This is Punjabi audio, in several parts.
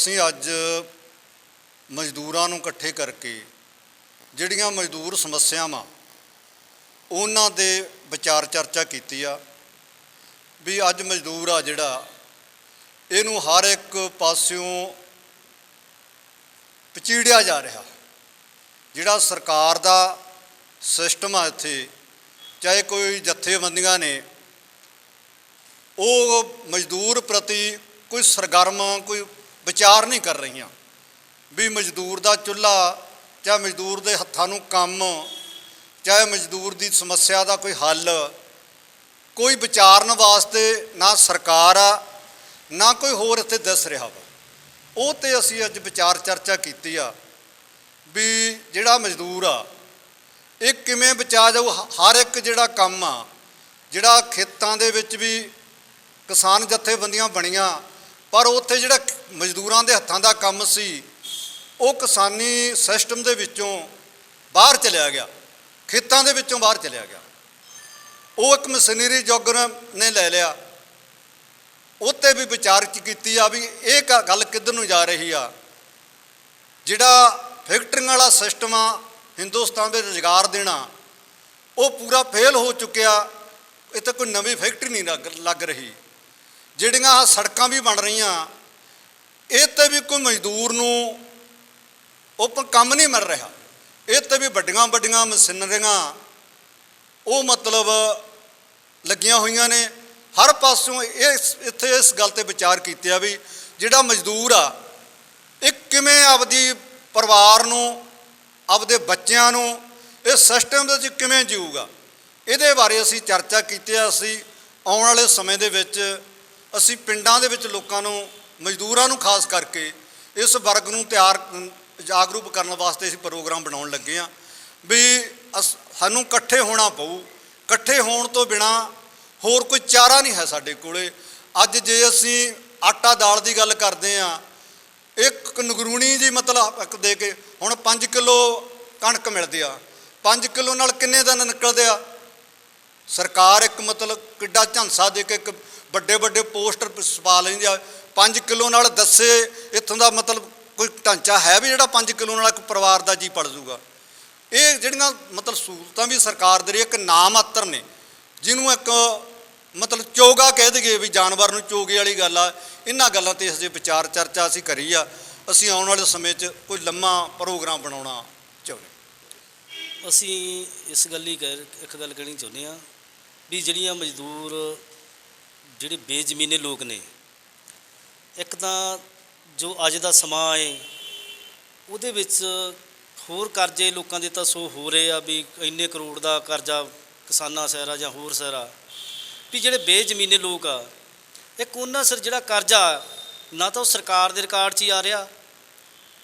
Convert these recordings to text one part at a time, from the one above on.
ਅਸੀਂ ਅੱਜ ਮਜ਼ਦੂਰਾਂ ਨੂੰ ਇਕੱਠੇ ਕਰਕੇ ਜਿਹੜੀਆਂ ਮਜ਼ਦੂਰ ਸਮੱਸਿਆਵਾਂ ਉਹਨਾਂ ਦੇ ਵਿਚਾਰ ਚਰਚਾ ਕੀਤੀ ਆ ਵੀ ਅੱਜ ਮਜ਼ਦੂਰ ਆ ਜਿਹੜਾ, ਇਹਨੂੰ ਹਰ ਇੱਕ ਪਾਸਿਓਂ ਪਚੀੜਿਆ ਜਾ ਰਿਹਾ। ਜਿਹੜਾ ਸਰਕਾਰ ਦਾ ਸਿਸਟਮ ਆ ਇੱਥੇ, ਚਾਹੇ ਕੋਈ ਜਥੇਬੰਦੀਆਂ ਨੇ, ਉਹ ਮਜ਼ਦੂਰ ਪ੍ਰਤੀ ਕੋਈ ਸਰਗਰਮ, ਕੋਈ ਵਿਚਾਰ ਨਹੀਂ ਕਰ ਰਹੀਆਂ। ਵੀ ਮਜ਼ਦੂਰ ਦਾ ਚੁੱਲ੍ਹਾ, ਚਾਹੇ ਮਜ਼ਦੂਰ ਦੇ ਹੱਥਾਂ ਨੂੰ ਕੰਮ, ਚਾਹੇ ਮਜ਼ਦੂਰ ਦੀ ਸਮੱਸਿਆ ਦਾ ਕੋਈ ਹੱਲ, ਕੋਈ ਵਿਚਾਰਨ ਵਾਸਤੇ ਨਾ ਸਰਕਾਰ ਆ, ਨਾ ਕੋਈ ਹੋਰ ਇੱਥੇ ਦੱਸ ਰਿਹਾ ਵਾ। ਉਹ ਤੇ ਅਸੀਂ ਅੱਜ ਵਿਚਾਰ ਚਰਚਾ ਕੀਤੀ ਆ, ਵੀ ਜਿਹੜਾ ਮਜ਼ਦੂਰ ਆ, ਇਹ ਕਿਵੇਂ ਬਚਾ ਜਾਊ? ਹਰ ਇੱਕ ਜਿਹੜਾ ਕੰਮ ਆ, ਜਿਹੜਾ ਖੇਤਾਂ ਦੇ ਵਿੱਚ ਵੀ ਕਿਸਾਨ ਜਥੇਬੰਦੀਆਂ ਬਣੀਆਂ ਪਰ ਉੱਥੇ ਜਿਹੜਾ ਮਜ਼ਦੂਰਾਂ ਦੇ ਹੱਥਾਂ ਦਾ ਕੰਮ ਸੀ, ਉਹ ਕਿਸਾਨੀ ਸਿਸਟਮ ਦੇ ਵਿੱਚੋਂ ਬਾਹਰ ਚਲਿਆ ਗਿਆ, ਖੇਤਾਂ ਦੇ ਵਿੱਚੋਂ ਬਾਹਰ ਚਲਿਆ ਗਿਆ। ਉਹ ਇੱਕ ਮਸ਼ੀਨਰੀ ਯੁੱਗ ਨੇ ਲੈ ਲਿਆ। ਉੱਤੇ ਵੀ ਵਿਚਾਰ ਕੀਤੀ ਆ ਵੀ ਇਹ ਕ- ਗੱਲ ਕਿੱਧਰ ਨੂੰ ਜਾ ਰਹੀ ਆ? ਜਿਹੜਾ ਫੈਕਟਰੀਆਂ ਵਾਲਾ ਸਿਸਟਮ ਆ, ਹਿੰਦੁਸਤਾਨ ਦੇ ਰੁਜ਼ਗਾਰ ਦੇਣਾ ਉਹ ਪੂਰਾ ਫੇਲ ਹੋ ਚੁੱਕਿਆ। ਇੱਥੇ ਕੋਈ ਨਵੀਂ ਫੈਕਟਰੀ ਨਹੀਂ ਲੱਗ ਲੱਗ ਰਹੀ। ਜਿਹੜੀਆਂ ਆਹ ਸੜਕਾਂ ਵੀ ਬਣ ਰਹੀਆਂ, ਇਹ ਤੇ ਵੀ ਕੋਈ ਮਜ਼ਦੂਰ ਨੂੰ ਉਹ ਕੰਮ ਨਹੀਂ ਮਿਲ ਰਿਹਾ। ਇਹ ਤੇ ਵੀ ਵੱਡੀਆਂ ਵੱਡੀਆਂ ਮਸ਼ੀਨਰੀਆਂ, ਉਹ ਮਤਲਬ ਲੱਗੀਆਂ ਹੋਈਆਂ ਨੇ। ਹਰ ਪਾਸੋਂ ਇਸ ਇੱਥੇ ਇਸ ਗੱਲ ਤੇ ਵਿਚਾਰ ਕੀਤੇ ਆ ਵੀ ਜਿਹੜਾ ਮਜ਼ਦੂਰ ਆ, ਇਹ ਕਿਵੇਂ ਆਪਦੀ ਪਰਿਵਾਰ ਨੂੰ, ਆਪਦੇ ਬੱਚਿਆਂ ਨੂੰ, ਇਹ ਸਿਸਟਮ ਦੇ ਵਿੱਚ ਕਿਵੇਂ ਜੀਊਗਾ? ਇਹਦੇ ਬਾਰੇ ਅਸੀਂ ਚਰਚਾ ਕੀਤੀ ਆ। ਅਸੀਂ ਆਉਣ ਵਾਲੇ ਸਮੇਂ ਦੇ ਵਿੱਚ ਅਸੀਂ ਪਿੰਡਾਂ ਦੇ ਵਿੱਚ ਲੋਕਾਂ ਨੂੰ, ਮਜ਼ਦੂਰਾਂ ਨੂੰ ਖਾਸ ਕਰਕੇ ਇਸ ਵਰਗ ਨੂੰ ਤਿਆਰ ਜਾਗਰੂਕ ਕਰਨ ਵਾਸਤੇ ਅਸੀਂ ਪ੍ਰੋਗਰਾਮ ਬਣਾਉਣ ਲੱਗੇ ਆ ਵੀ ਅਸ- ਸਾਨੂੰ ਇਕੱਠੇ ਹੋਣਾ ਪਊ। ਇਕੱਠੇ ਹੋਣ ਤੋਂ ਬਿਨਾ ਹੋਰ ਕੋਈ ਚਾਰਾ ਨਹੀਂ ਹੈ ਸਾਡੇ ਕੋਲੇ। ਅੱਜ ਜੇ ਅਸੀਂ ਆਟਾ ਦਾਲ ਦੀ ਗੱਲ ਕਰਦੇ ਆ ਇੱਕ ਨਗਰੂਣੀ ਜੀ ਮਤਲਬ ਇੱਕ ਦੇ ਕੇ ਹੁਣ 5 ਕਿਲੋ ਕਣਕ ਮਿਲਦੀ ਆ। 5 ਕਿਲੋ ਨਾਲ ਕਿੰਨੇ ਦਿਨ ਨਿਕਲਦੇ ਆ? ਸਰਕਾਰ ਇੱਕ ਮਤਲਬ ਕਿੱਡਾ ਝਾਂਸਾ ਦੇ ਕੇ ਇੱਕ ਵੱਡੇ ਵੱਡੇ ਪੋਸਟਰ ਛਪਾ ਲੈਂਦੇ ਆ। 5 ਕਿਲੋ ਨਾਲ ਦੱਸੇ, ਇੱਥੋਂ ਦਾ ਮਤਲਬ ਕੋਈ ਢਾਂਚਾ ਹੈ ਵੀ ਜਿਹੜਾ 5 ਕਿਲੋ ਨਾਲ ਇੱਕ ਪਰਿਵਾਰ ਦਾ ਜੀ ਪੜ ਜੂਗਾ। ਇਹ ਜਿਹੜੀਆਂ ਮਤਲਬ ਸਹੂਲਤਾਂ ਵੀ ਸਰਕਾਰ ਦੇ ਰਹੀ ਇੱਕ ਨਾਮਾਤਰ ਨੇ, ਜਿਹਨੂੰ ਇੱਕ ਮਤਲਬ ਚੋਗਾ ਕਹਿ ਦਈਏ ਵੀ ਜਾਨਵਰ ਨੂੰ ਚੋਗੇ ਵਾਲੀ ਗੱਲ ਆ। ਇਹਨਾਂ ਗੱਲਾਂ ਤੇ ਅਸੀਂ ਵਿਚਾਰ ਚਰਚਾ ਅਸੀਂ ਕਰੀ ਆ। ਅਸੀਂ ਆਉਣ ਵਾਲੇ ਸਮੇਂ 'ਚ ਕੋਈ ਲੰਮਾ ਪ੍ਰੋਗਰਾਮ ਬਣਾਉਣਾ ਚਾਹੁੰਦੇ ਅਸੀਂ ਇਸ ਗੱਲ ਹੀ ਕਹਿ ਇੱਕ ਗੱਲ ਕਹਿਣੀ ਚਾਹੁੰਦੇ ਆ ਵੀ ਜਿਹੜੀਆਂ ਮਜ਼ਦੂਰ ਜਿਹੜੇ ਬੇਜ਼ਮੀਨੇ ਲੋਕ ਨੇ, ਇੱਕ ਤਾਂ ਜੋ ਅੱਜ ਦਾ ਸਮਾਂ ਹੈ ਉਹਦੇ ਵਿੱਚ ਹੋਰ ਕਰਜ਼ੇ ਲੋਕਾਂ ਦੇ ਤਾਂ ਸੋ ਹੋ ਰਹੇ ਆ ਵੀ ਇੰਨੇ ਕਰੋੜ ਦਾ ਕਰਜ਼ਾ ਕਿਸਾਨਾਂ ਸਹਿਰਾ ਜਾਂ ਹੋਰ ਸਹਿਰਾ, ਵੀ ਜਿਹੜੇ ਬੇਜ਼ਮੀਨੇ ਲੋਕ ਆ, ਇੱਕ ਉਹਨਾਂ ਸਿਰ ਜਿਹੜਾ ਕਰਜ਼ਾ, ਨਾ ਤਾਂ ਉਹ ਸਰਕਾਰ ਦੇ ਰਿਕਾਰਡ 'ਚ ਹੀ ਆ ਰਿਹਾ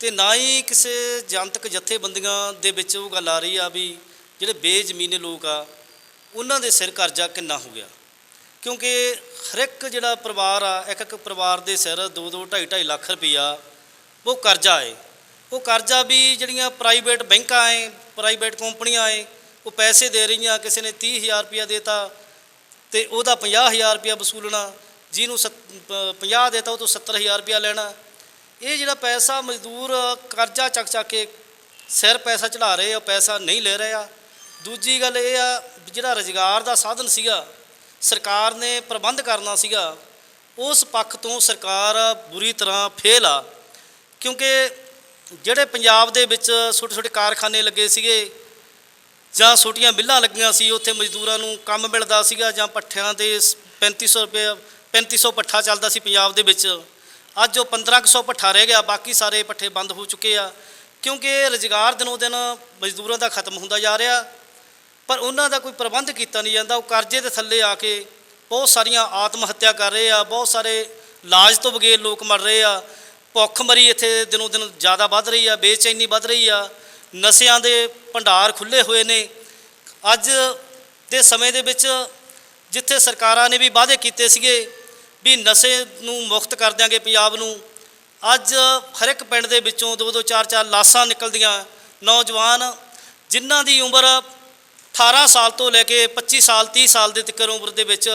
ਤੇ ਨਾ ਹੀ ਕਿਸੇ ਜਨਤਕ ਜਥੇਬੰਦੀਆਂ ਦੇ ਵਿੱਚ ਉਹ ਗੱਲ ਆ ਰਹੀ ਆ ਵੀ ਜਿਹੜੇ ਬੇਜ਼ਮੀਨੇ ਲੋਕ ਆ, ਉਹਨਾਂ ਦੇ ਸਿਰ ਕਰਜ਼ਾ ਕਿੰਨਾ ਹੋ ਗਿਆ। ਕਿਉਂਕਿ ਹਰ ਇੱਕ ਜਿਹੜਾ ਪਰਿਵਾਰ ਆ, ਇੱਕ ਇੱਕ ਪਰਿਵਾਰ ਦੇ ਸਿਰ 2 2 2.5 2.5 ਲੱਖ ਰੁਪਈਆ, ਉਹ ਕਰਜ਼ਾ ਹੈ ਉਹ ਕਰਜ਼ਾ ਵੀ ਜਿਹੜੀਆਂ ਪ੍ਰਾਈਵੇਟ ਬੈਂਕਾਂ ਏ, ਪ੍ਰਾਈਵੇਟ ਕੰਪਨੀਆਂ ਏ, ਉਹ ਪੈਸੇ ਦੇ ਰਹੀਆਂ, ਕਿਸੇ ਨੇ 30000 ਰੁਪਇਆ ਦੇਤਾ ਤੇ ਉਹਦਾ 50000 ਰੁਪਇਆ ਵਸੂਲਣਾ, ਜਿਹਨੂੰ ਸੱਤ- ਪ- 50 ਦੇਤਾ, ਉਹ ਤੋਂ 70000 ਰੁਪਇਆ ਲੈਣਾ। ਇਹ ਜਿਹੜਾ ਪੈਸਾ ਮਜ਼ਦੂਰ ਕਰਜ਼ਾ ਚੱਕ ਚੱਕ ਕੇ ਸਿਰ ਪੈਸਾ ਚੜਾ ਰਹੇ ਆ ਪੈਸਾ ਨਹੀਂ ਲੈ ਰਹੇ ਆ। ਦੂਜੀ ਗੱਲ ਇਹ ਆ, ਜਿਹੜਾ ਰੁਜ਼ਗਾਰ ਦਾ ਸਾਧਨ ਸੀਗਾ ਸਰਕਾਰ ਨੇ ਪ੍ਰਬੰਧ ਕਰਨਾ ਸੀਗਾ, ਉਸ ਪੱਖ ਤੋਂ ਸਰਕਾਰ ਬੁਰੀ ਤਰ੍ਹਾਂ ਫੇਲ ਆ। ਕਿਉਂਕਿ ਜਿਹੜੇ ਪੰਜਾਬ ਦੇ ਵਿੱਚ ਛੋਟੇ ਛੋਟੇ ਕਾਰਖਾਨੇ ਲੱਗੇ ਸੀਗੇ, ਜਾਂ ਛੋਟੀਆਂ ਮਿੱਲਾਂ ਲੱਗੀਆਂ ਸੀ, ਉੱਥੇ ਮਜ਼ਦੂਰਾਂ ਨੂੰ ਕੰਮ ਮਿਲਦਾ ਸੀਗਾ, ਜਾਂ ਪੱਠਿਆਂ ਦੇ 3500 ਰੁਪਏ 3500 ਪੱਠਾ ਚੱਲਦਾ ਸੀ ਪੰਜਾਬ ਦੇ ਵਿੱਚ। ਅੱਜ ਉਹ 1500 ਪੱਠਾ ਰਹਿ ਗਿਆ, ਬਾਕੀ ਸਾਰੇ ਪੱਠੇ ਬੰਦ ਹੋ ਚੁੱਕੇ ਆ। ਕਿਉਂਕਿ ਰੁਜ਼ਗਾਰ ਦਿਨੋਂ ਦਿਨ ਮਜ਼ਦੂਰਾਂ ਦਾ ਖਤਮ ਹੁੰਦਾ ਜਾ ਰਿਹਾ। ਪਰ ਉਹਨਾਂ ਦਾ ਕੋਈ ਪ੍ਰਬੰਧ ਕੀਤਾ ਨਹੀਂ ਜਾਂਦਾ। ਉਹ ਕਰਜ਼ੇ ਦੇ ਥੱਲੇ ਆ ਕੇ ਬਹੁਤ ਸਾਰੀਆਂ ਆਤਮ ਹੱਤਿਆ ਕਰ ਰਹੇ ਆ, ਬਹੁਤ ਸਾਰੇ ਲਾਜ ਤੋਂ ਬਗੈਰ ਲੋਕ ਮਰ ਰਹੇ ਆ। ਭੁੱਖ ਮਰੀ ਇੱਥੇ ਦਿਨੋਂ ਦਿਨ ਜ਼ਿਆਦਾ ਵੱਧ ਰਹੀ ਆ, ਬੇਚੈਨੀ ਵੱਧ ਰਹੀ ਆ। ਨਸ਼ਿਆਂ ਦੇ ਭੰਡਾਰ ਖੁੱਲੇ ਹੋਏ ਨੇ। ਅੱਜ ਦੇ ਸਮੇਂ ਦੇ ਵਿੱਚ ਜਿੱਥੇ ਸਰਕਾਰਾਂ ਨੇ ਵੀ ਵਾਅਦੇ ਕੀਤੇ ਸੀਗੇ ਵੀ ਨਸ਼ੇ ਨੂੰ ਮੁਕਤ ਕਰ ਦਿਆਂਗੇ ਪੰਜਾਬ ਨੂੰ, ਅੱਜ ਹਰ ਇੱਕ ਪਿੰਡ ਦੇ ਵਿੱਚੋਂ ਦੋ ਦੋ ਚਾਰ ਚਾਰ ਲਾਸਾਂ ਨਿਕਲਦੀਆਂ। ਨੌਜਵਾਨ ਜਿਨ੍ਹਾਂ ਦੀ ਉਮਰ 18 ਸਾਲ ਤੋਂ ਲੈ ਕੇ 25 ਸਾਲ 30 ਸਾਲ ਦੇ ਤੱਕ ਉਮਰ ਦੇ ਵਿੱਚ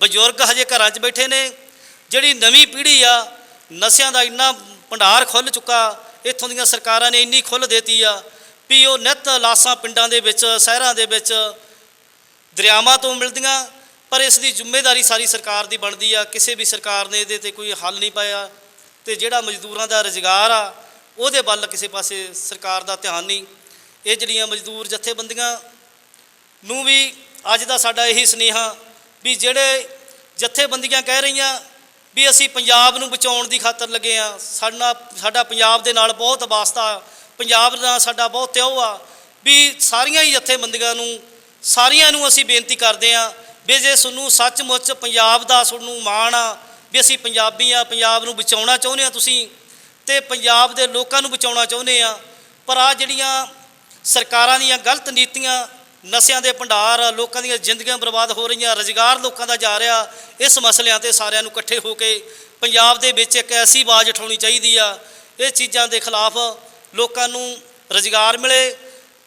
ਬਜ਼ੁਰਗ ਹਜੇ ਘਰਾਂ 'ਚ ਬੈਠੇ ਨੇ। ਜਿਹੜੀ ਨਵੀਂ ਪੀੜ੍ਹੀ ਆ, ਨਸ਼ਿਆਂ ਦਾ ਇੰਨਾ ਭੰਡਾਰ ਖੁੱਲ ਚੁੱਕਾ, ਇੱਥੋਂ ਦੀਆਂ ਸਰਕਾਰਾਂ ਨੇ ਇੰਨੀ ਖੁੱਲ ਦਿੱਤੀ ਆ ਵੀ ਉਹ ਨਿੱਤ ਲਾਸਾਂ ਪਿੰਡਾਂ ਦੇ ਵਿੱਚ, ਸ਼ਹਿਰਾਂ ਦੇ ਵਿੱਚ, ਦਰਿਆਵਾਂ ਤੋਂ ਮਿਲਦੀਆਂ। ਪਰ ਇਸ ਦੀ ਜ਼ਿੰਮੇਵਾਰੀ ਸਾਰੀ ਸਰਕਾਰ ਦੀ ਬਣਦੀ ਆ। ਕਿਸੇ ਵੀ ਸਰਕਾਰ ਨੇ ਇਹਦੇ ਤੇ ਕੋਈ ਹੱਲ ਨਹੀਂ ਪਾਇਆ ਤੇ ਜਿਹੜਾ ਮਜ਼ਦੂਰਾਂ ਦਾ ਰੁਜ਼ਗਾਰ ਆ, ਉਹਦੇ ਵੱਲ ਕਿਸੇ ਪਾਸੇ ਸਰਕਾਰ ਦਾ ਧਿਆਨ ਨਹੀਂ। ਇਹ ਜਿਹੜੀਆਂ ਮਜ਼ਦੂਰ ਜਥੇਬੰਦੀਆਂ ਨੂੰ ਵੀ ਅੱਜ ਦਾ ਸਾਡਾ ਇਹੀ ਸੁਨੇਹਾ ਵੀ ਜਿਹੜੇ ਜਥੇਬੰਦੀਆਂ ਕਹਿ ਰਹੀਆਂ ਵੀ ਅਸੀਂ ਪੰਜਾਬ ਨੂੰ ਬਚਾਉਣ ਦੀ ਖਾਤਰ ਲੱਗੇ ਆ ਸਾਡਾ ਸਾਡਾ ਪੰਜਾਬ ਦੇ ਨਾਲ ਬਹੁਤ ਵਾਸਤਾ, ਪੰਜਾਬ ਨਾਲ ਸਾਡਾ ਬਹੁਤ ਤਿਉ ਆ, ਵੀ ਸਾਰੀਆਂ ਹੀ ਜਥੇਬੰਦੀਆਂ ਨੂੰ, ਸਾਰੀਆਂ ਨੂੰ ਅਸੀਂ ਬੇਨਤੀ ਕਰਦੇ ਆ ਵੀ ਜੇ ਤੁਹਾਨੂੰ ਸੱਚਮੁੱਚ ਪੰਜਾਬ ਦਾ ਤੁਹਾਨੂੰ ਮਾਣ ਆ, ਵੀ ਅਸੀਂ ਪੰਜਾਬੀ ਆ ਪੰਜਾਬ ਨੂੰ ਬਚਾਉਣਾ ਚਾਹੁੰਦੇ ਆ ਤੁਸੀਂ ਤੇ ਪੰਜਾਬ ਦੇ ਲੋਕਾਂ ਨੂੰ ਬਚਾਉਣਾ ਚਾਹੁੰਦੇ ਆ ਪਰ ਆ ਜਿਹੜੀਆਂ ਸਰਕਾਰਾਂ ਦੀਆਂ ਗਲਤ ਨੀਤੀਆਂ ਨਸ਼ਿਆਂ ਦੇ ਭੰਡਾਰ, ਲੋਕਾਂ ਦੀਆਂ ਜ਼ਿੰਦਗੀਆਂ ਬਰਬਾਦ ਹੋ ਰਹੀਆਂ, ਰੁਜ਼ਗਾਰ ਲੋਕਾਂ ਦਾ ਜਾ ਰਿਹਾ, ਇਸ ਮਸਲਿਆਂ ਤੇ ਸਾਰਿਆਂ ਨੂੰ ਇਕੱਠੇ ਹੋ ਕੇ ਪੰਜਾਬ ਦੇ ਵਿੱਚ ਇੱਕ ਐਸੀ ਆਵਾਜ਼ ਉਠਾਉਣੀ ਚਾਹੀਦੀ ਆ, ਇਹ ਚੀਜ਼ਾਂ ਦੇ ਖਿਲਾਫ ਲੋਕਾਂ ਨੂੰ ਰੁਜ਼ਗਾਰ ਮਿਲੇ,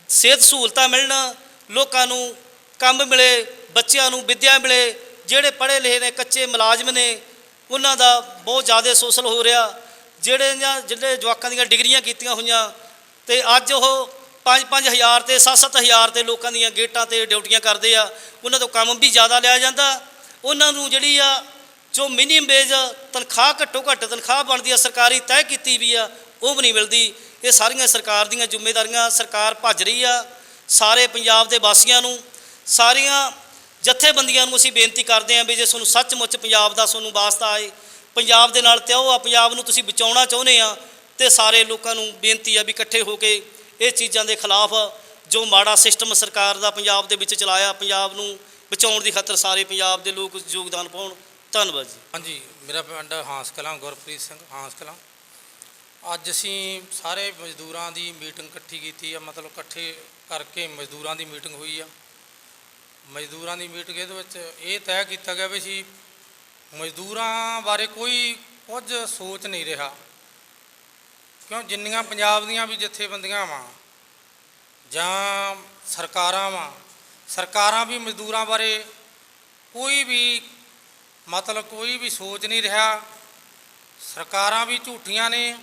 ਸਿਹਤ ਸਹੂਲਤਾਂ ਮਿਲਣ, ਲੋਕਾਂ ਨੂੰ ਕੰਮ ਮਿਲੇ, ਬੱਚਿਆਂ ਨੂੰ ਵਿੱਦਿਆ ਮਿਲੇ, ਜਿਹੜੇ ਪੜ੍ਹੇ ਲਿਖੇ ਨੇ, ਕੱਚੇ ਮੁਲਾਜ਼ਮ ਨੇ, ਉਹਨਾਂ ਦਾ ਬਹੁਤ ਜ਼ਿਆਦਾ ਸੋਸ਼ਲ ਹੋ ਰਿਹਾ, ਜਿਹੜੇ ਜਿਹੜੇ ਜਵਾਕਾਂ ਦੀਆਂ ਡਿਗਰੀਆਂ ਕੀਤੀਆਂ ਹੋਈਆਂ, ਤੇ ਅੱਜ ਉਹ 5-5000 ਤੇ 7-7000 ਤੇ ਲੋਕਾਂ ਦੀਆਂ ਗੇਟਾਂ ਤੇ ਡਿਊਟੀਆਂ ਕਰਦੇ ਆ। ਉਹਨਾਂ ਤੋਂ ਕੰਮ ਵੀ ਜ਼ਿਆਦਾ ਲਿਆ ਜਾਂਦਾ। ਉਹਨਾਂ ਨੂੰ ਜਿਹੜੀ ਆ, ਜੋ ਮਿਨੀਮਮ ਵੇਜ ਤਨਖਾਹ ਘੱਟੋ ਘੱਟ ਤਨਖਾਹ ਬਣਦੀ ਆ, ਸਰਕਾਰੀ ਤੈਅ ਕੀਤੀ ਵੀ ਆ, ਉਹ ਵੀ ਨਹੀਂ ਮਿਲਦੀ। ਇਹ ਸਾਰੀਆਂ ਸਰਕਾਰ ਦੀਆਂ ਜ਼ਿੰਮੇਵਾਰੀਆਂ ਸਰਕਾਰ ਭੱਜ ਰਹੀ ਆ ਸਾਰੇ ਪੰਜਾਬ ਦੇ ਵਾਸੀਆਂ ਨੂੰ। ਸਾਰੀਆਂ ਜਥੇਬੰਦੀਆਂ ਨੂੰ ਅਸੀਂ ਬੇਨਤੀ ਕਰਦੇ ਹਾਂ ਵੀ ਜੇ ਤੁਹਾਨੂੰ ਸੱਚਮੁੱਚ ਪੰਜਾਬ ਦਾ ਤੁਹਾਨੂੰ ਵਾਸਤਾ ਆਏ, ਪੰਜਾਬ ਦੇ ਨਾਲ ਤਿਉ ਆ, ਪੰਜਾਬ ਨੂੰ ਤੁਸੀਂ ਬਚਾਉਣਾ ਚਾਹੁੰਦੇ ਆ, ਤੇ ਸਾਰੇ ਲੋਕਾਂ ਨੂੰ ਬੇਨਤੀ ਆ ਵੀ ਇਕੱਠੇ ਹੋ ਕੇ ਇਹ ਚੀਜ਼ਾਂ ਦੇ ਖਿਲਾਫ ਜੋ ਮਾੜਾ ਸਿਸਟਮ ਸਰਕਾਰ ਦਾ ਪੰਜਾਬ ਦੇ ਵਿੱਚ ਚਲਾਇਆ, ਪੰਜਾਬ ਨੂੰ ਬਚਾਉਣ ਦੀ ਖਾਤਰ ਸਾਰੇ ਪੰਜਾਬ ਦੇ ਲੋਕ ਯੋਗਦਾਨ ਪਾਉਣ। ਧੰਨਵਾਦ ਜੀ। ਹਾਂਜੀ, ਮੇਰਾ ਪਿੰਡ ਹਾਂਸ ਕਲਾਂ, ਗੁਰਪ੍ਰੀਤ ਸਿੰਘ ਹਾਂਸ ਕਲਾਂ। ਅੱਜ ਅਸੀਂ ਸਾਰੇ ਮਜ਼ਦੂਰਾਂ ਦੀ ਮੀਟਿੰਗ ਇਕੱਠੀ ਕੀਤੀ ਆ, ਮਤਲਬ ਇਕੱਠੇ ਕਰਕੇ ਮਜ਼ਦੂਰਾਂ ਦੀ ਮੀਟਿੰਗ ਹੋਈ ਆ। ਮਜ਼ਦੂਰਾਂ ਦੀ ਮੀਟਿੰਗ ਇਹਦੇ ਵਿੱਚ ਇਹ ਤੈਅ ਕੀਤਾ ਗਿਆ ਵੀ ਅਸੀਂ ਮਜ਼ਦੂਰਾਂ ਬਾਰੇ ਕੋਈ ਕੁਝ ਸੋਚ ਨਹੀਂ ਰਿਹਾ। ਕਿਉਂ? ਜਿੰਨੀਆਂ ਪੰਜਾਬ ਦੀਆਂ ਵੀ ਜਥੇਬੰਦੀਆਂ ਵਾ, ਜਾਂ ਸਰਕਾਰਾਂ ਵਾ, ਸਰਕਾਰਾਂ ਵੀ ਮਜ਼ਦੂਰਾਂ ਬਾਰੇ ਕੋਈ ਵੀ ਮਤਲਬ ਕੋਈ ਵੀ ਸੋਚ ਨਹੀਂ ਰਿਹਾ। ਸਰਕਾਰਾਂ ਵੀ ਝੂਠੀਆਂ ਨੇ,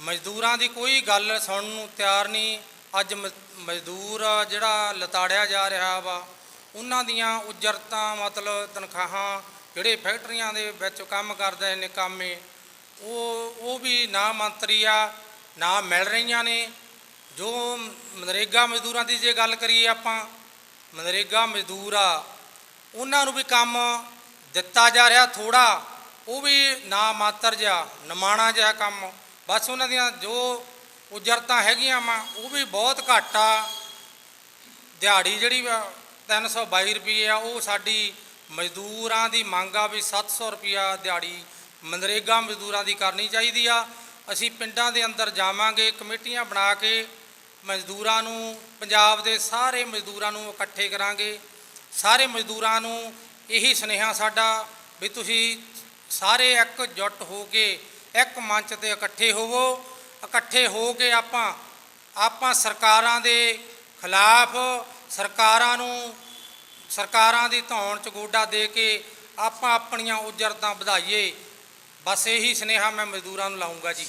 ਮਜ਼ਦੂਰਾਂ ਦੀ ਕੋਈ ਗੱਲ ਸੁਣਨ ਨੂੰ ਤਿਆਰ ਨਹੀਂ। ਅੱਜ ਮ- ਮਜ਼ਦੂਰ ਜਿਹੜਾ ਲਤਾੜਿਆ ਜਾ ਰਿਹਾ ਵਾ, ਉਹਨਾਂ ਦੀਆਂ ਉਜਰਤਾਂ ਮਤਲਬ ਤਨਖਾਹਾਂ ਜਿਹੜੇ ਫੈਕਟਰੀਆਂ ਦੇ ਵਿੱਚ ਕੰਮ ਕਰਦੇ ਨੇ ਕਾਮੇ ਉਹ ਉਹ ਵੀ ਨਾ ਮੰਤਰੀ ਆ ਨਾ ਮਿਲ ਰਹੀਆਂ ਨੇ। ਜੋ ਮਨਰੇਗਾ ਮਜ਼ਦੂਰਾਂ ਦੀ ਜੇ ਗੱਲ ਕਰੀਏ ਆਪਾਂ, ਮਨਰੇਗਾ ਮਜ਼ਦੂਰ ਆ, ਉਹਨਾਂ ਨੂੰ ਵੀ ਕੰਮ ਦਿੱਤਾ ਜਾ ਰਿਹਾ ਥੋੜਾ ਉਹ ਵੀ ਨਾ ਮਾਤਰ ਜਿਹਾ ਨਮਾਣਾ ਜਿਹਾ ਕੰਮ। ਬਸ ਉਹਨਾਂ ਦੀਆਂ ਜੋ ਉਜਰਤਾਂ ਹੈਗੀਆਂ ਵਾ, ਉਹ ਵੀ ਬਹੁਤ ਘੱਟ ਆ। ਦਿਹਾੜੀ ਜਿਹੜੀ ਵਾ 322 ਰੁਪਏ ਆ, ਉਹ ਸਾਡੀ ਮਜ਼ਦੂਰਾਂ ਦੀ ਮੰਗ ਆ ਵੀ 700 ਰੁਪਿਆ ਦਿਹਾੜੀ ਮਨਰੇਗਾ ਮਜ਼ਦੂਰਾਂ ਦੀ ਕਰਨੀ ਚਾਹੀਦੀ ਆ। ਅਸੀਂ ਪਿੰਡਾਂ ਦੇ ਅੰਦਰ ਜਾਵਾਂਗੇ, ਕਮੇਟੀਆਂ ਬਣਾ ਕੇ ਮਜ਼ਦੂਰਾਂ ਨੂੰ, ਪੰਜਾਬ ਦੇ ਸਾਰੇ ਮਜ਼ਦੂਰਾਂ ਨੂੰ ਇਕੱਠੇ ਕਰਾਂਗੇ। ਸਾਰੇ ਮਜ਼ਦੂਰਾਂ ਨੂੰ ਇਹੀ ਸੁਨੇਹਾ ਸਾਡਾ ਵੀ ਤੁਸੀਂ ਸਾਰੇ ਇੱਕ ਜੁੱਟ ਹੋ ਕੇ, ਇੱਕ ਮੰਚ ਤੇ ਇਕੱਠੇ ਹੋਵੋ। ਇਕੱਠੇ ਹੋ ਕੇ ਆਪਾਂ ਆਪਾਂ ਸਰਕਾਰਾਂ ਦੇ ਖਿਲਾਫ ਸਰਕਾਰਾਂ ਨੂੰ, ਸਰਕਾਰਾਂ ਦੀ ਧੌਣ ਚ ਗੋਡਾ ਦੇ ਕੇ ਆਪਾਂ ਆਪਣੀਆਂ ਉਜਰਤਾਂ ਵਧਾਈਏ। ਬਸ ਇਹੀ ਸੁਨੇਹਾ ਮੈਂ ਮਜ਼ਦੂਰਾਂ ਨੂੰ ਲਾਉਂਗਾ ਜੀ।